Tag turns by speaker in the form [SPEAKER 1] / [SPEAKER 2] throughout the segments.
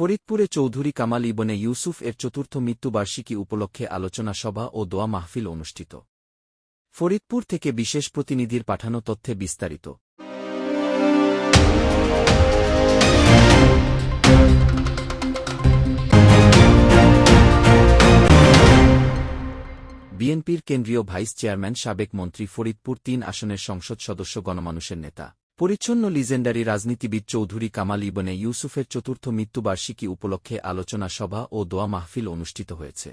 [SPEAKER 1] ফরিদপুরে চৌধুরী কামাল ইবনে ইউসুফ এর চতুর্থ মৃত্যুবার্ষিকী উপলক্ষে আলোচনা সভা ও দোয়া মাহফিল অনুষ্ঠিত। ফরিদপুর থেকে বিশেষ প্রতিনিধির পাঠানো তথ্যে বিস্তারিত। বিএনপির কেন্দ্রীয় ভাইস চেয়ারম্যান সাবেক মন্ত্রী ফরিদপুর তিন আসনের সংসদ সদস্য গণমানুষের নেতা। পরিচ্ছন্ন লিজেন্ডারি রাজনীতিবিদ চৌধুরী কামাল ইবনে ইউসুফের চতুর্থ মৃত্যুবার্ষিকী উপলক্ষে আলোচনা সভা ও দোয়া মাহফিল অনুষ্ঠিত হয়েছে।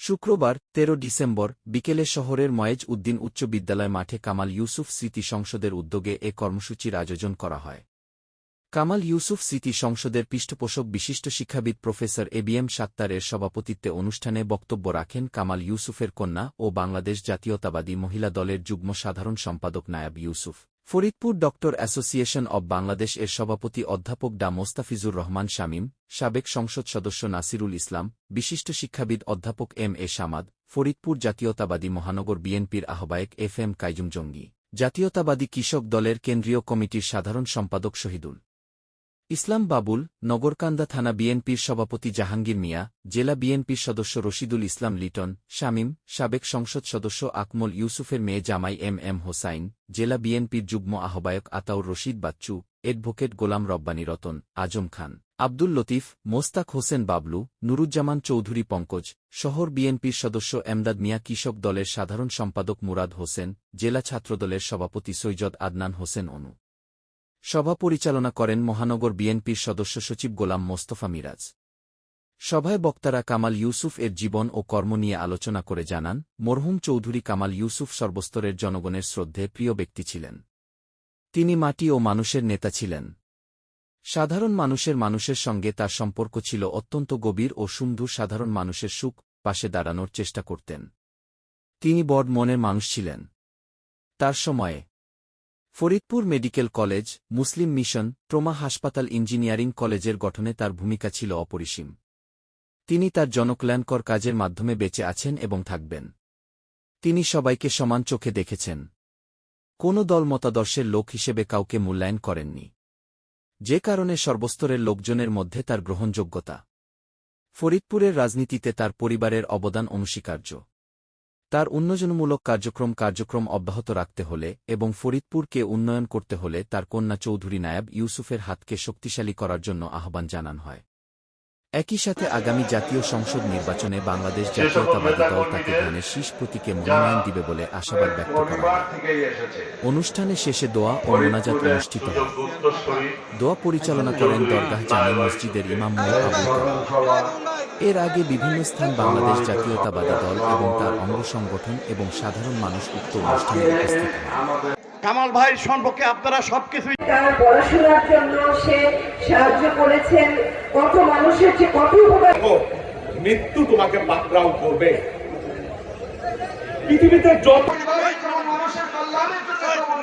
[SPEAKER 1] শুক্রবার ১৩ ডিসেম্বর, বিকেলে শহরের ময়েজ উদ্দিন উচ্চ বিদ্যালয় মাঠে কামাল ইউসুফ স্মৃতি সংসদের উদ্যোগে এ কর্মসূচির আয়োজন করা হয়। কামাল ইউসুফ স্মৃতি সংসদের পৃষ্ঠপোষক বিশিষ্ট শিক্ষাবিদ প্রফেসর এ বি এম সাত্তারের সভাপতিত্বে অনুষ্ঠানে বক্তব্য রাখেন কামাল ইউসুফের কন্যা ও বাংলাদেশ জাতীয়তাবাদী মহিলা দলের যুগ্ম সাধারণ সম্পাদক Nayab Yusuf. Faridpur doctor association of Bangladesh এর সভাপতি অধ্যাপক ডা মোস্তাফিজুর রহমান শামীম, সাবেক সংসদ সদস্য নাসিরুল ইসলাম, বিশিষ্ট শিক্ষাবিদ অধ্যাপক এম এ সামাদ, ফরিদপুর জাতীয়তাবাদী মহানগর বিএনপির আহ্বায়ক এফ এম কাইজুম জঙ্গি জাতীয়তাবাদী কৃষক দলের কেন্দ্রীয় কমিটির সাধারণ সম্পাদক শহীদুল ইসলাম বাবুল, নগরকান্দা থানা বিএনপির সভাপতি জাহাঙ্গীর মিয়া, জেলা বিএনপির সদস্য রশিদুল ইসলাম লিটন, শামীম, সাবেক সংসদ সদস্য আকমল ইউসুফের মেয়ে জামাই এম এম হোসাইন, জেলা বিএনপির যুগ্ম আহ্বায়ক আতাউর রশিদ বাচ্চু এডভোকেট গোলাম রব্বানী রতন, আজম খান, আব্দুল লতিফ, মোস্তাক হোসেন বাবলু, নুরুজ্জামান চৌধুরী পঙ্কজ, শহর বিএনপির সদস্য এমদাদ মিয়া কৃষক দলের সাধারণ সম্পাদক মুরাদ হোসেন, জেলা ছাত্রদলের সভাপতি সৈয়দ আদনান হোসেন অনু। সভা পরিচালনা করেন মহানগর বিএনপির সদস্য সচিব গোলাম মোস্তফা মিরাজ। সভায় বক্তারা কামাল ইউসুফ এর জীবন ও কর্ম নিয়ে আলোচনা করে জানান, মরহুম চৌধুরী কামাল ইউসুফ সর্বস্তরের জনগণের শ্রদ্ধে প্রিয় ব্যক্তি ছিলেন। তিনি মাটি ও মানুষের নেতা ছিলেন। সাধারণ মানুষের মানুষের সঙ্গে তার সম্পর্ক ছিল অত্যন্ত গভীর ও সুন্দর সাধারণ মানুষের সুখ পাশে দাঁড়ানোর চেষ্টা করতেন। তিনি বড় মনের মানুষ ছিলেন। তার সময়ে Faridpur medical college, Muslim mission, trauma হাসপাতাল ইঞ্জিনিয়ারিং কলেজের গঠনে তার ভূমিকা ছিল অপরিসীম। তিনি তার জনকল্যাণকর কাজের মাধ্যমে বেঁচে আছেন এবং থাকবেন। তিনি সবাইকে সমান চোখে দেখেছেন। কোনো দল মতাদর্শের লোক হিসেবে কাউকে মূল্যায়ন করেননি। যে কারণে সর্বস্তরের লোকজনের মধ্যে তার গ্রহণযোগ্যতা। ফরিদপুরের রাজনীতিতে তার পরিবারের অবদান অনস্বীকার্য। তার উন্নয়নমূলক কার্যক্রম কার্যক্রম অব্যাহত রাখতে হলে এবং ফরিদপুরকে উন্নয়ন করতে হলে তার কন্যা চৌধুরী নায়াব ইউসুফের হাতকে শক্তিশালী করার জন্য আহ্বান জানান হয়। একই সাথে আগামী জাতীয় সংসদ নির্বাচনে বাংলাদেশ জাতীয়তাবাদী দল তাকে ধানের শীষ প্রতীকে মনোনয়ন দিবে বলে আশাবাদ ব্যক্ত করা অনুষ্ঠানে শেষে দোয়া ও মোনাজাত অনুষ্ঠিত দোয়া পরিচালনা করেন দরগাহ জামে মসজিদের ইমাম মো আবুল কালাম। এর আগে বিভিন্ন স্থান বাংলাদেশ জাতীয়তাবাদী দল এবং তার অঙ্গ সংগঠন এবং সাধারণ মানুষ উক্ত অনুষ্ঠানে উপস্থিত হয়
[SPEAKER 2] কামাল ভাই সম্পর্কে আপনারা সবকিছুই
[SPEAKER 3] তার পড়াশোনার জন্য সে সাহায্য করেছেন। কত মানুষের যে কত উপকার
[SPEAKER 4] মৃত্যু তোমাকে পাকড়াও করবে। পৃথিবীতে যত
[SPEAKER 2] মানুষের